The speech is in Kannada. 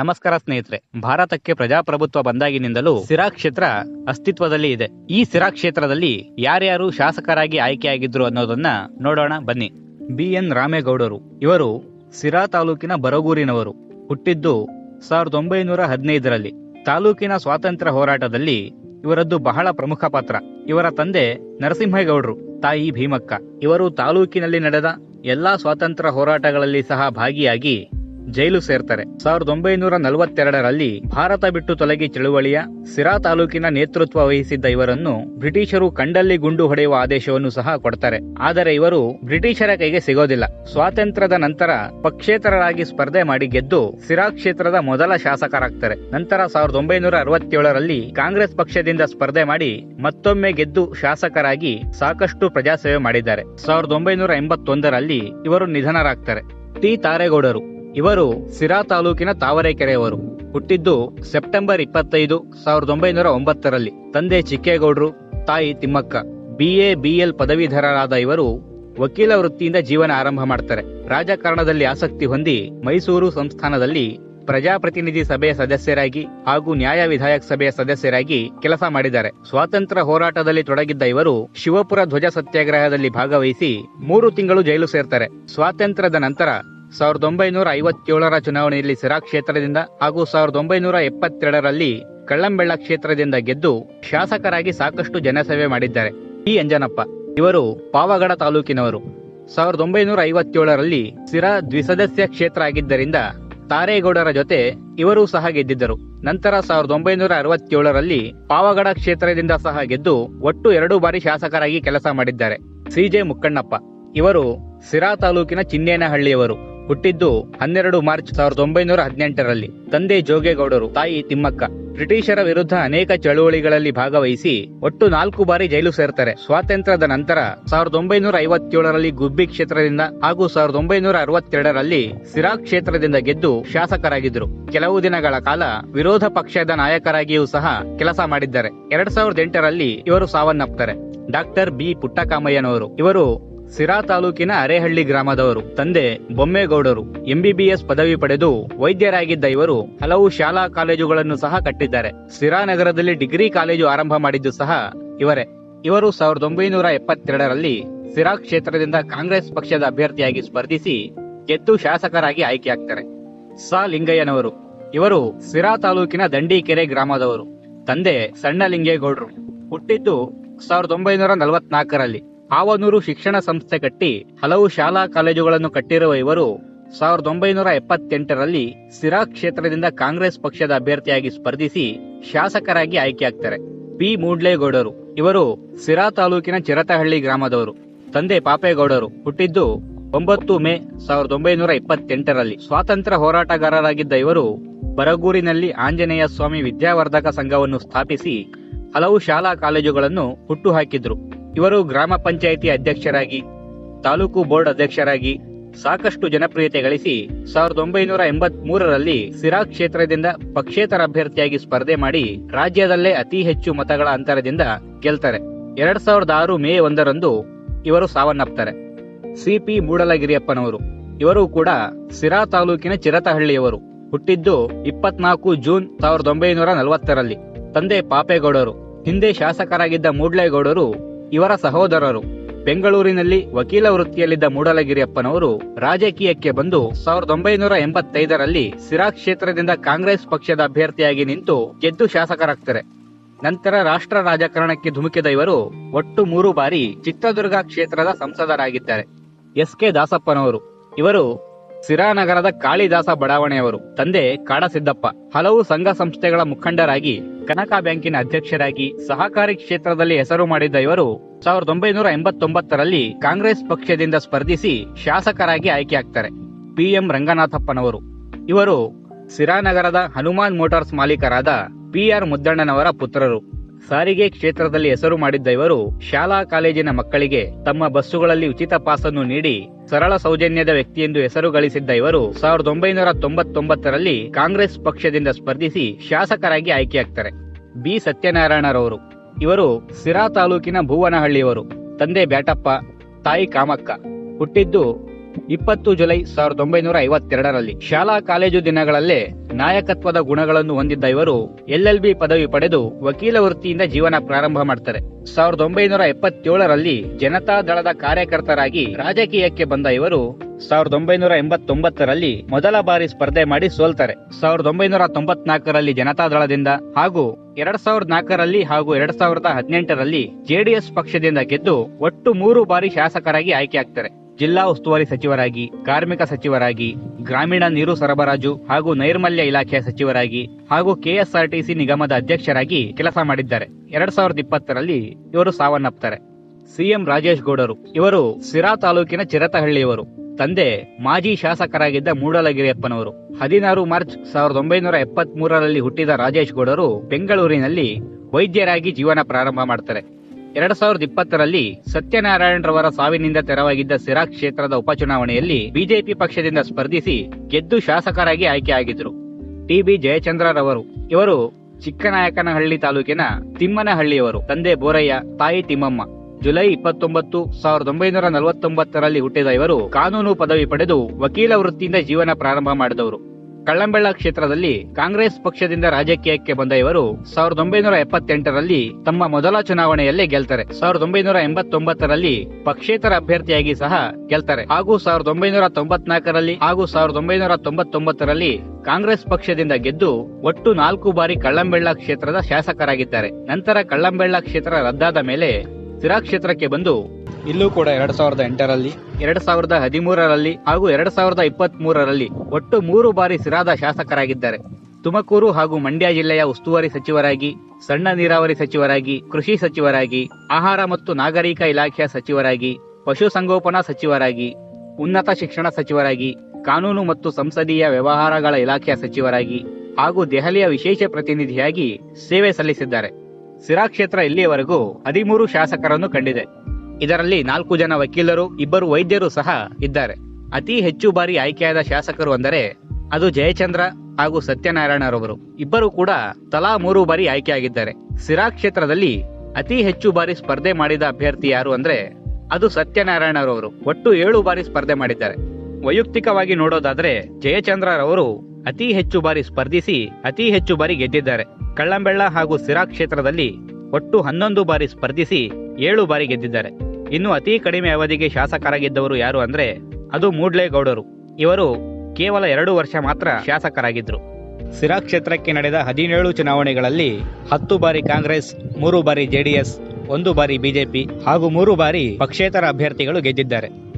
ನಮಸ್ಕಾರ ಸ್ನೇಹಿತರೆ, ಭಾರತಕ್ಕೆ ಪ್ರಜಾಪ್ರಭುತ್ವ ಬಂದಾಗಿನಿಂದಲೂ ಸಿರಾ ಕ್ಷೇತ್ರ ಅಸ್ತಿತ್ವದಲ್ಲಿ ಇದೆ. ಈ ಸಿರಾ ಕ್ಷೇತ್ರದಲ್ಲಿ ಯಾರ್ಯಾರು ಶಾಸಕರಾಗಿ ಆಯ್ಕೆಯಾಗಿದ್ರು ಅನ್ನೋದನ್ನ ನೋಡೋಣ, ಬನ್ನಿ. ಬಿ. ಎನ್. ರಾಮೇಗೌಡರು. ಇವರು ಸಿರಾ ತಾಲೂಕಿನ ಬರಗೂರಿನವರು. ಹುಟ್ಟಿದ್ದು ಸಾವಿರದ ಒಂಬೈನೂರ ಹದಿನೈದರಲ್ಲಿ. ತಾಲೂಕಿನ ಸ್ವಾತಂತ್ರ್ಯ ಹೋರಾಟದಲ್ಲಿ ಇವರದ್ದು ಬಹಳ ಪ್ರಮುಖ ಪಾತ್ರ. ಇವರ ತಂದೆ ನರಸಿಂಹೇಗೌಡರು, ತಾಯಿ ಭೀಮಕ್ಕ. ಇವರು ತಾಲೂಕಿನಲ್ಲಿ ನಡೆದ ಎಲ್ಲಾ ಸ್ವಾತಂತ್ರ್ಯ ಹೋರಾಟಗಳಲ್ಲಿ ಸಹ ಭಾಗಿಯಾಗಿ ಜೈಲು ಸೇರ್ತಾರೆ. ಸಾವಿರದ ಒಂಬೈನೂರ ನಲವತ್ತೆರಡರಲ್ಲಿ ಭಾರತ ಬಿಟ್ಟು ತೊಲಗಿ ಚಳುವಳಿಯ ಸಿರಾ ತಾಲೂಕಿನ ನೇತೃತ್ವ ವಹಿಸಿದ್ದ ಇವರನ್ನು ಬ್ರಿಟಿಷರು ಕಂಡಲ್ಲಿ ಗುಂಡು ಹೊಡೆಯುವ ಆದೇಶವನ್ನು ಸಹ ಕೊಡ್ತಾರೆ. ಆದರೆ ಇವರು ಬ್ರಿಟಿಷರ ಕೈಗೆ ಸಿಗೋದಿಲ್ಲ. ಸ್ವಾತಂತ್ರ್ಯದ ನಂತರ ಪಕ್ಷೇತರರಾಗಿ ಸ್ಪರ್ಧೆ ಮಾಡಿ ಗೆದ್ದು ಸಿರಾ ಕ್ಷೇತ್ರದ ಮೊದಲ ಶಾಸಕರಾಗ್ತಾರೆ. ನಂತರ ಸಾವಿರದ ಒಂಬೈನೂರ ಅರವತ್ತೇಳರಲ್ಲಿ ಕಾಂಗ್ರೆಸ್ ಪಕ್ಷದಿಂದ ಸ್ಪರ್ಧೆ ಮಾಡಿ ಮತ್ತೊಮ್ಮೆ ಗೆದ್ದು ಶಾಸಕರಾಗಿ ಸಾಕಷ್ಟು ಪ್ರಜಾಸೇವೆ ಮಾಡಿದ್ದಾರೆ. ಸಾವಿರದ ಒಂಬೈನೂರ ಎಂಬತ್ತೊಂದರಲ್ಲಿ ಇವರು ನಿಧನರಾಗ್ತಾರೆ. ಟಿ. ತಾರೇಗೌಡರು. ಇವರು ಸಿರಾ ತಾಲೂಕಿನ ತಾವರೆಕೆರೆಯವರು. ಹುಟ್ಟಿದ್ದು ಸೆಪ್ಟೆಂಬರ್ ಇಪ್ಪತ್ತೈದು, ಸಾವಿರದ ಒಂಬೈನೂರ ಒಂಬತ್ತರಲ್ಲಿ. ತಂದೆ ಚಿಕ್ಕೇಗೌಡರು, ತಾಯಿ ತಿಮ್ಮಕ್ಕ. ಬಿಎ ಬಿಎಲ್ ಪದವೀಧರರಾದ ಇವರು ವಕೀಲ ವೃತ್ತಿಯಿಂದ ಜೀವನ ಆರಂಭ ಮಾಡ್ತಾರೆ. ರಾಜಕಾರಣದಲ್ಲಿ ಆಸಕ್ತಿ ಹೊಂದಿ ಮೈಸೂರು ಸಂಸ್ಥಾನದಲ್ಲಿ ಪ್ರಜಾಪ್ರತಿನಿಧಿ ಸಭೆಯ ಸದಸ್ಯರಾಗಿ ಹಾಗೂ ನ್ಯಾಯ ವಿಧಾಯಕ ಸಭೆಯ ಸದಸ್ಯರಾಗಿ ಕೆಲಸ ಮಾಡಿದ್ದಾರೆ. ಸ್ವಾತಂತ್ರ್ಯ ಹೋರಾಟದಲ್ಲಿ ತೊಡಗಿದ್ದ ಇವರು ಶಿವಪುರ ಧ್ವಜ ಸತ್ಯಾಗ್ರಹದಲ್ಲಿ ಭಾಗವಹಿಸಿ ಮೂರು ತಿಂಗಳು ಜೈಲು ಸೇರ್ತಾರೆ. ಸ್ವಾತಂತ್ರ್ಯದ ನಂತರ ಸಾವಿರದ ಒಂಬೈನೂರ ಐವತ್ತೇಳರ ಚುನಾವಣೆಯಲ್ಲಿ ಸಿರಾ ಕ್ಷೇತ್ರದಿಂದ ಹಾಗೂ ಸಾವಿರದ ಒಂಬೈನೂರ ಎಪ್ಪತ್ತೆರಡರಲ್ಲಿ ಕಳ್ಳಂಬೆಳ್ಳ ಕ್ಷೇತ್ರದಿಂದ ಗೆದ್ದು ಶಾಸಕರಾಗಿ ಸಾಕಷ್ಟು ಜನಸೇವೆ ಮಾಡಿದ್ದಾರೆ. ಈ ಅಂಜನಪ್ಪ ಇವರು ಪಾವಗಡ ತಾಲೂಕಿನವರು. ಸಾವಿರದ ಒಂಬೈನೂರ ಐವತ್ತೇಳರಲ್ಲಿ ಸಿರಾ ದ್ವಿಸದಸ್ಯ ಕ್ಷೇತ್ರ ಆಗಿದ್ದರಿಂದ ತಾರೇಗೌಡರ ಜೊತೆ ಇವರೂ ಸಹ ಗೆದ್ದಿದ್ದರು. ನಂತರ ಸಾವಿರದ ಒಂಬೈನೂರ ಅರವತ್ತೇಳರಲ್ಲಿ ಪಾವಗಡ ಕ್ಷೇತ್ರದಿಂದ ಸಹ ಗೆದ್ದು ಒಟ್ಟು ಎರಡು ಬಾರಿ ಶಾಸಕರಾಗಿ ಕೆಲಸ ಮಾಡಿದ್ದಾರೆ. ಸಿಜೆ ಮುಕ್ಕಣ್ಣಪ್ಪ ಇವರು ಸಿರಾ ತಾಲೂಕಿನ ಚಿನ್ನೇನಹಳ್ಳಿಯವರು. ಹುಟ್ಟಿದ್ದು ಹನ್ನೆರಡು ಮಾರ್ಚ್ ಸಾವಿರದ ಒಂಬೈನೂರ ಹದಿನೆಂಟರಲ್ಲಿ. ತಂದೆ ಜೋಗೇಗೌಡರು, ತಾಯಿ ತಿಮ್ಮಕ್ಕ. ಬ್ರಿಟಿಷರ ವಿರುದ್ಧ ಅನೇಕ ಚಳುವಳಿಗಳಲ್ಲಿ ಭಾಗವಹಿಸಿ ಒಟ್ಟು ನಾಲ್ಕು ಬಾರಿ ಜೈಲು ಸೇರ್ತಾರೆ. ಸ್ವಾತಂತ್ರ್ಯದ ನಂತರ ಸಾವಿರದ ಒಂಬೈನೂರ ಐವತ್ತೇಳರಲ್ಲಿ ಗುಬ್ಬಿ ಕ್ಷೇತ್ರದಿಂದ ಹಾಗೂ ಸಾವಿರದ ಒಂಬೈನೂರ ಅರವತ್ತೆರಡರಲ್ಲಿ ಸಿರಾ ಕ್ಷೇತ್ರದಿಂದ ಗೆದ್ದು ಶಾಸಕರಾಗಿದ್ದರು. ಕೆಲವು ದಿನಗಳ ಕಾಲ ವಿರೋಧ ಪಕ್ಷದ ನಾಯಕರಾಗಿಯೂ ಸಹ ಕೆಲಸ ಮಾಡಿದ್ದಾರೆ. ಎರಡ್ ಸಾವಿರದ ಎಂಟರಲ್ಲಿ ಇವರು ಸಾವನ್ನಪ್ತಾರೆ ಡಾಕ್ಟರ್ ಬಿ ಪುಟ್ಟಕಾಮಯ್ಯನವರು ಇವರು ಸಿರಾ ತಾಲೂಕಿನ ಅರೇಹಳ್ಳಿ ಗ್ರಾಮದವರು, ತಂದೆ ಬೊಮ್ಮೇಗೌಡರು, ಎಂಬಿಬಿಎಸ್ ಪದವಿ ಪಡೆದು ವೈದ್ಯರಾಗಿದ್ದ ಇವರು ಹಲವು ಶಾಲಾ ಕಾಲೇಜುಗಳನ್ನು ಸಹ ಕಟ್ಟಿದ್ದಾರೆ. ಸಿರಾ ನಗರದಲ್ಲಿ ಡಿಗ್ರಿ ಕಾಲೇಜು ಆರಂಭ ಮಾಡಿದ್ದು ಸಹ ಇವರೇ. ಇವರು ಸಾವಿರದ ಒಂಬೈನೂರ ಎಪ್ಪತ್ತೆರಡರಲ್ಲಿ ಸಿರಾ ಕ್ಷೇತ್ರದಿಂದ ಕಾಂಗ್ರೆಸ್ ಪಕ್ಷದ ಅಭ್ಯರ್ಥಿಯಾಗಿ ಸ್ಪರ್ಧಿಸಿ ಗೆದ್ದು ಶಾಸಕರಾಗಿ ಆಯ್ಕೆಯಾಗ್ತಾರೆ. ಸ. ಲಿಂಗಯ್ಯನವರು. ಇವರು ಸಿರಾ ತಾಲೂಕಿನ ದಂಡಿಕೆರೆ ಗ್ರಾಮದವರು. ತಂದೆ ಸಣ್ಣ ಲಿಂಗೇಗೌಡರು ಹುಟ್ಟಿದ್ದು ಸಾವಿರದ ಒಂಬೈನೂರ ನಲವತ್ನಾಲ್ಕರಲ್ಲಿ. ಆವನೂರು ಶಿಕ್ಷಣ ಸಂಸ್ಥೆ ಕಟ್ಟಿ ಹಲವು ಶಾಲಾ ಕಾಲೇಜುಗಳನ್ನು ಕಟ್ಟಿರುವ ಇವರು ಸಾವಿರದ ಒಂಬೈನೂರ ಎಪ್ಪತ್ತೆಂಟರಲ್ಲಿ ಸಿರಾ ಕ್ಷೇತ್ರದಿಂದ ಕಾಂಗ್ರೆಸ್ ಪಕ್ಷದ ಅಭ್ಯರ್ಥಿಯಾಗಿ ಸ್ಪರ್ಧಿಸಿ ಶಾಸಕರಾಗಿ ಆಯ್ಕೆಯಾಗ್ತಾರೆ. ಪಿ. ಮೂಡ್ಲೇಗೌಡರು. ಇವರು ಸಿರಾ ತಾಲೂಕಿನ ಚಿರತಹಳ್ಳಿ ಗ್ರಾಮದವರು. ತಂದೆ ಪಾಪೇಗೌಡರು. ಹುಟ್ಟಿದ್ದು ಒಂಬತ್ತು ಮೇ ಸಾವಿರದ ಒಂಬೈನೂರ ಇಪ್ಪತ್ತೆಂಟರಲ್ಲಿ ಸ್ವಾತಂತ್ರ್ಯ ಹೋರಾಟಗಾರರಾಗಿದ್ದ ಇವರು ಬರಗೂರಿನಲ್ಲಿ ಆಂಜನೇಯ ಸ್ವಾಮಿ ವಿದ್ಯಾವರ್ಧಕ ಸಂಘವನ್ನು ಸ್ಥಾಪಿಸಿ ಹಲವು ಶಾಲಾ ಕಾಲೇಜುಗಳನ್ನು ಹುಟ್ಟುಹಾಕಿದ್ರು ಇವರು ಗ್ರಾಮ ಪಂಚಾಯಿತಿ ಅಧ್ಯಕ್ಷರಾಗಿ, ತಾಲೂಕು ಬೋರ್ಡ್ ಅಧ್ಯಕ್ಷರಾಗಿ ಸಾಕಷ್ಟು ಜನಪ್ರಿಯತೆ ಗಳಿಸಿ ಸಾವಿರದ ಒಂಬೈನೂರ ಎಂಬತ್ ಮೂರರಲ್ಲಿ ಸಿರಾ ಕ್ಷೇತ್ರದಿಂದ ಪಕ್ಷೇತರ ಅಭ್ಯರ್ಥಿಯಾಗಿ ಸ್ಪರ್ಧೆ ಮಾಡಿ ರಾಜ್ಯದಲ್ಲೇ ಅತಿ ಹೆಚ್ಚು ಮತಗಳ ಅಂತರದಿಂದ ಗೆಲ್ತಾರೆ. ಎರಡ್ ಸಾವಿರದ ಆರು ಮೇ ಒಂದರಂದು ಇವರು ಸಾವನ್ನಪ್ತಾರೆ. ಸಿಪಿ ಮೂಡಲಗಿರಿಯಪ್ಪನವರು. ಇವರು ಕೂಡ ಸಿರಾ ತಾಲೂಕಿನ ಚಿರತಹಳ್ಳಿಯವರು. ಹುಟ್ಟಿದ್ದು ಇಪ್ಪತ್ನಾಲ್ಕು ಜೂನ್ ಸಾವಿರದ ಒಂಬೈನೂರ ನಲವತ್ತರಲ್ಲಿ. ತಂದೆ ಪಾಪೇಗೌಡರು. ಹಿಂದೆ ಶಾಸಕರಾಗಿದ್ದ ಮೂಡ್ಲೇಗೌಡರು ಇವರ ಸಹೋದರರು. ಬೆಂಗಳೂರಿನಲ್ಲಿ ವಕೀಲ ವೃತ್ತಿಯಲ್ಲಿದ್ದ ಮೂಡಲಗಿರಿಯಪ್ಪನವರು ರಾಜಕೀಯಕ್ಕೆ ಬಂದು ಸಾವಿರದ ಒಂಬೈನೂರ ಎಂಬತ್ತೈದರಲ್ಲಿ ಸಿರಾ ಕ್ಷೇತ್ರದಿಂದ ಕಾಂಗ್ರೆಸ್ ಪಕ್ಷದ ಅಭ್ಯರ್ಥಿಯಾಗಿ ನಿಂತು ಗೆದ್ದು ಶಾಸಕರಾಗ್ತಾರೆ. ನಂತರ ರಾಷ್ಟ್ರ ರಾಜಕಾರಣಕ್ಕೆ ಧುಮುಕಿದ ಇವರು ಒಟ್ಟು ಮೂರು ಬಾರಿ ಚಿತ್ರದುರ್ಗ ಕ್ಷೇತ್ರದ ಸಂಸದರಾಗಿದ್ದಾರೆ. S K ದಾಸಪ್ಪನವರು. ಇವರು ಸಿರಾ ನಗರದ ಕಾಳಿದಾಸ ಬಡಾವಣೆಯವರು, ತಂದೆ ಕಾಡಸಿದ್ದಪ್ಪ. ಹಲವು ಸಂಘ ಸಂಸ್ಥೆಗಳ ಮುಖಂಡರಾಗಿ, ಕನಕ ಬ್ಯಾಂಕಿನ ಅಧ್ಯಕ್ಷರಾಗಿ, ಸಹಕಾರಿ ಕ್ಷೇತ್ರದಲ್ಲಿ ಹೆಸರು ಮಾಡಿದ್ದ ಇವರು ಸಾವಿರದ ಒಂಬೈನೂರ ಎಂಬತ್ತೊಂಬತ್ತರಲ್ಲಿ ಕಾಂಗ್ರೆಸ್ ಪಕ್ಷದಿಂದ ಸ್ಪರ್ಧಿಸಿ ಶಾಸಕರಾಗಿ ಆಯ್ಕೆಯಾಗ್ತಾರೆ. ಪಿಎಂ ರಂಗನಾಥಪ್ಪನವರು. ಇವರು ಸಿರಾನಗರದ ಹನುಮಾನ್ ಮೋಟಾರ್ಸ್ ಮಾಲೀಕರಾದ ಪಿ ಆರ್ ಮುದ್ದಣ್ಣನವರ ಪುತ್ರರು. ಸಾರಿಗೆ ಕ್ಷೇತ್ರದಲ್ಲಿ ಹೆಸರು ಮಾಡಿದ್ದ ಇವರು ಶಾಲಾ ಕಾಲೇಜಿನ ಮಕ್ಕಳಿಗೆ ತಮ್ಮ ಬಸ್ಸುಗಳಲ್ಲಿ ಉಚಿತ ಪಾಸನ್ನು ನೀಡಿ ಸರಳ ಸೌಜನ್ಯದ ವ್ಯಕ್ತಿ ಎಂದು ಹೆಸರು ಗಳಿಸಿದ್ದ ಇವರು ಸಾವಿರದ ಒಂಬೈನೂರ ತೊಂಬತ್ತೊಂಬತ್ತರಲ್ಲಿ ಕಾಂಗ್ರೆಸ್ ಪಕ್ಷದಿಂದ ಸ್ಪರ್ಧಿಸಿ ಶಾಸಕರಾಗಿ ಆಯ್ಕೆಯಾಗ್ತಾರೆ. ಬಿ. ಸತ್ಯನಾರಾಯಣರವರು. ಇವರು ಸಿರಾ ತಾಲೂಕಿನ ಭುವನಹಳ್ಳಿಯವರು. ತಂದೆ ಬ್ಯಾಟಪ್ಪ, ತಾಯಿ ಕಾಮಕ್ಕ. ಹುಟ್ಟಿದ್ದು ಇಪ್ಪತ್ತು ಜುಲೈ ಸಾವಿರದ ಒಂಬೈನೂರ ಐವತ್ತೆರಡರಲ್ಲಿ ಶಾಲಾ ಕಾಲೇಜು ದಿನಗಳಲ್ಲೇ ನಾಯಕತ್ವದ ಗುಣಗಳನ್ನು ಹೊಂದಿದ್ದ ಇವರು ಎಲ್ ಬಿ ಪದವಿ ಪಡೆದು ವಕೀಲ ವೃತ್ತಿಯಿಂದ ಜೀವನ ಪ್ರಾರಂಭ ಮಾಡ್ತಾರೆ. ಸಾವಿರದ ಒಂಬೈನೂರ ಎಪ್ಪತ್ತೇಳರಲ್ಲಿ ಜನತಾ ದಳದ ಕಾರ್ಯಕರ್ತರಾಗಿ ರಾಜಕೀಯಕ್ಕೆ ಬಂದ ಇವರು ಸಾವಿರದ ಒಂಬೈನೂರ ಎಂಬತ್ತೊಂಬತ್ತರಲ್ಲಿ ಮೊದಲ ಬಾರಿ ಸ್ಪರ್ಧೆ ಮಾಡಿ ಸೋಲ್ತಾರೆ. ಸಾವಿರದ ಒಂಬೈನೂರ ತೊಂಬತ್ನಾಲ್ಕರಲ್ಲಿ ಜನತಾದಳದಿಂದ ಹಾಗೂ ಎರಡ್ ಸಾವಿರದ ನಾಲ್ಕರಲ್ಲಿ ಹಾಗೂ ಎರಡ್ ಸಾವಿರದ ಹದಿನೆಂಟರಲ್ಲಿ ಜೆಡಿಎಸ್ ಪಕ್ಷದಿಂದ ಗೆದ್ದು ಒಟ್ಟು ಮೂರು ಬಾರಿ ಶಾಸಕರಾಗಿ ಆಯ್ಕೆಯಾಗ್ತಾರೆ. ಜಿಲ್ಲಾ ಉಸ್ತುವಾರಿ ಸಚಿವರಾಗಿ, ಕಾರ್ಮಿಕ ಸಚಿವರಾಗಿ, ಗ್ರಾಮೀಣ ನೀರು ಸರಬರಾಜು ಹಾಗೂ ನೈರ್ಮಲ್ಯ ಇಲಾಖೆಯ ಸಚಿವರಾಗಿ ಹಾಗೂ ಕೆಎಸ್ಆರ್ಟಿಸಿ ನಿಗಮದ ಅಧ್ಯಕ್ಷರಾಗಿ ಕೆಲಸ ಮಾಡಿದ್ದಾರೆ. ಎರಡ್ ಸಾವಿರದ ಇಪ್ಪತ್ತರಲ್ಲಿ ಇವರು ಸಾವನ್ನಪ್ತಾರೆ. ಸಿಎಂ ರಾಜೇಶ್ ಗೌಡರು, ಇವರು ಸಿರಾ ತಾಲೂಕಿನ ಚಿರತಹಳ್ಳಿಯವರು. ತಂದೆ ಮಾಜಿ ಶಾಸಕರಾಗಿದ್ದ ಮೂಡಲಗಿರಿಯಪ್ಪನವರು. ಹದಿನಾರು ಮಾರ್ಚ್ ಸಾವಿರದ ಒಂಬೈನೂರ ಎಪ್ಪತ್ತ್ ಮೂರರಲ್ಲಿ ಹುಟ್ಟಿದ ರಾಜೇಶ್ ಗೌಡರು ಬೆಂಗಳೂರಿನಲ್ಲಿ ವೈದ್ಯರಾಗಿ ಜೀವನ ಪ್ರಾರಂಭ ಮಾಡ್ತಾರೆ. ಎರಡ್ ಸಾವಿರದ ಇಪ್ಪತ್ತರಲ್ಲಿ ಸತ್ಯನಾರಾಯಣರವರ ಸಾವಿನಿಂದ ತೆರವಾಗಿದ್ದ ಸಿರಾ ಕ್ಷೇತ್ರದ ಉಪಚುನಾವಣೆಯಲ್ಲಿ ಬಿಜೆಪಿ ಪಕ್ಷದಿಂದ ಸ್ಪರ್ಧಿಸಿ ಗೆದ್ದು ಶಾಸಕರಾಗಿ ಆಯ್ಕೆಯಾಗಿದ್ದರು ಟಿಬಿ ಜಯಚಂದ್ರ ಜಯಚಂದ್ರರವರು. ಇವರು ಚಿಕ್ಕನಾಯಕನಹಳ್ಳಿ ತಾಲೂಕಿನ ತಿಮ್ಮನಹಳ್ಳಿಯವರು. ತಂದೆ ಬೋರಯ್ಯ, ತಾಯಿ ತಿಮ್ಮಮ್ಮ. ಜುಲೈ ಇಪ್ಪತ್ತೊಂಬತ್ತು, ಸಾವಿರದ ಒಂಬೈನೂರ ನಲವತ್ತೊಂಬತ್ತರಲ್ಲಿ ಹುಟ್ಟಿದ ಇವರು ಕಾನೂನು ಪದವಿ ಪಡೆದು ವಕೀಲ ವೃತ್ತಿಯಿಂದ ಜೀವನ ಪ್ರಾರಂಭ ಮಾಡಿದವರು. ಕಳ್ಳಂಬೆಳ್ಳ ಕ್ಷೇತ್ರದಲ್ಲಿ ಕಾಂಗ್ರೆಸ್ ಪಕ್ಷದಿಂದ ರಾಜಕೀಯಕ್ಕೆ ಬಂದ ಇವರು ಸಾವಿರದ ಒಂಬೈನೂರ ಎಪ್ಪತ್ತೆಂಟರಲ್ಲಿ ತಮ್ಮ ಮೊದಲ ಚುನಾವಣೆಯಲ್ಲೇ ಗೆಲ್ತಾರೆ. ಸಾವಿರದ ಒಂಬೈನೂರ ಎಂಬತ್ತೊಂಬತ್ತರಲ್ಲಿ ಪಕ್ಷೇತರ ಅಭ್ಯರ್ಥಿಯಾಗಿ ಸಹ ಗೆಲ್ತಾರೆ. ಹಾಗೂ ಸಾವಿರದ ಒಂಬೈನೂರ ತೊಂಬತ್ನಾಲ್ಕರಲ್ಲಿ ಹಾಗೂ ಸಾವಿರದ ಒಂಬೈನೂರ ತೊಂಬತ್ತೊಂಬತ್ತರಲ್ಲಿ ಕಾಂಗ್ರೆಸ್ ಪಕ್ಷದಿಂದ ಗೆದ್ದು ಒಟ್ಟು ನಾಲ್ಕು ಬಾರಿ ಕಳ್ಳಂಬೆಳ್ಳ ಕ್ಷೇತ್ರದ ಶಾಸಕರಾಗಿದ್ದಾರೆ. ನಂತರ ಕಳ್ಳಂಬೆಳ್ಳ ಕ್ಷೇತ್ರ ರದ್ದಾದ ಮೇಲೆ ಸಿರಾ ಕ್ಷೇತ್ರಕ್ಕೆ ಬಂದು ಇಲ್ಲೂ ಕೂಡ ಎರಡ್ ಸಾವಿರದ ಎಂಟರಲ್ಲಿ, ಎರಡ್ ಸಾವಿರದ ಹದಿಮೂರರಲ್ಲಿ ಹಾಗೂ ಎರಡ್ ಸಾವಿರದ ಇಪ್ಪತ್ತ್ ಮೂರರಲ್ಲಿ ಒಟ್ಟು ಮೂರು ಬಾರಿ ಸಿರಾದ ಶಾಸಕರಾಗಿದ್ದಾರೆ. ತುಮಕೂರು ಹಾಗೂ ಮಂಡ್ಯ ಜಿಲ್ಲೆಯ ಉಸ್ತುವಾರಿ ಸಚಿವರಾಗಿ, ಸಣ್ಣ ನೀರಾವರಿ ಸಚಿವರಾಗಿ, ಕೃಷಿ ಸಚಿವರಾಗಿ, ಆಹಾರ ಮತ್ತು ನಾಗರಿಕ ಇಲಾಖೆಯ ಸಚಿವರಾಗಿ ಪಶುಸಂಗೋಪನಾ ಸಚಿವರಾಗಿ, ಉನ್ನತ ಶಿಕ್ಷಣ ಸಚಿವರಾಗಿ, ಕಾನೂನು ಮತ್ತು ಸಂಸದೀಯ ವ್ಯವಹಾರಗಳ ಇಲಾಖೆಯ ಸಚಿವರಾಗಿ ಹಾಗೂ ದೆಹಲಿಯ ವಿಶೇಷ ಪ್ರತಿನಿಧಿಯಾಗಿ ಸೇವೆ ಸಲ್ಲಿಸಿದ್ದಾರೆ. ಸಿರಾ ಕ್ಷೇತ್ರ ಇಲ್ಲಿಯವರೆಗೂ ಹದಿಮೂರು ಶಾಸಕರನ್ನು ಕಂಡಿದೆ. ಇದರಲ್ಲಿ ನಾಲ್ಕು ಜನ ವಕೀಲರು, ಇಬ್ಬರು ವೈದ್ಯರು ಸಹ ಇದ್ದಾರೆ. ಅತಿ ಹೆಚ್ಚು ಬಾರಿ ಆಯ್ಕೆಯಾದ ಶಾಸಕರು ಅಂದರೆ ಅದು ಜಯಚಂದ್ರ ಹಾಗೂ ಸತ್ಯನಾರಾಯಣರವರು. ಇಬ್ಬರು ಕೂಡ ತಲಾ ಮೂರು ಬಾರಿ ಆಯ್ಕೆಯಾಗಿದ್ದಾರೆ. ಸಿರಾ ಕ್ಷೇತ್ರದಲ್ಲಿ ಅತಿ ಹೆಚ್ಚು ಬಾರಿ ಸ್ಪರ್ಧೆ ಮಾಡಿದ ಅಭ್ಯರ್ಥಿ ಯಾರು ಅಂದ್ರೆ ಅದು ಸತ್ಯನಾರಾಯಣರವರು. ಒಟ್ಟು ಏಳು ಬಾರಿ ಸ್ಪರ್ಧೆ ಮಾಡಿದ್ದಾರೆ. ವೈಯಕ್ತಿಕವಾಗಿ ನೋಡೋದಾದ್ರೆ ಜಯಚಂದ್ರರವರು ಅತಿ ಹೆಚ್ಚು ಬಾರಿ ಸ್ಪರ್ಧಿಸಿ ಅತಿ ಹೆಚ್ಚು ಬಾರಿ ಗೆದ್ದಿದ್ದಾರೆ. ಕಳ್ಳಂಬೆಳ್ಳ ಹಾಗೂ ಸಿರಾ ಕ್ಷೇತ್ರದಲ್ಲಿ ಒಟ್ಟು ಹನ್ನೊಂದು ಬಾರಿ ಸ್ಪರ್ಧಿಸಿ ಏಳು ಬಾರಿ ಗೆದ್ದಿದ್ದಾರೆ. ಇನ್ನು ಅತಿ ಕಡಿಮೆ ಅವಧಿಗೆ ಶಾಸಕರಾಗಿದ್ದವರು ಯಾರು ಅಂದ್ರೆ ಅದು ಮೂಡ್ಲೇಗೌಡರು ಇವರು ಕೇವಲ ಎರಡು ವರ್ಷ ಮಾತ್ರ ಶಾಸಕರಾಗಿದ್ದರು ಸಿರಾ ಕ್ಷೇತ್ರಕ್ಕೆ ನಡೆದ ಹದಿನೇಳು ಚುನಾವಣೆಗಳಲ್ಲಿ ಹತ್ತು ಬಾರಿ ಕಾಂಗ್ರೆಸ್, ಮೂರು ಬಾರಿ ಜೆಡಿಎಸ್, ಒಂದು ಬಾರಿ ಬಿಜೆಪಿ ಹಾಗೂ ಮೂರು ಬಾರಿ ಪಕ್ಷೇತರ ಅಭ್ಯರ್ಥಿಗಳು ಗೆದ್ದಿದ್ದಾರೆ.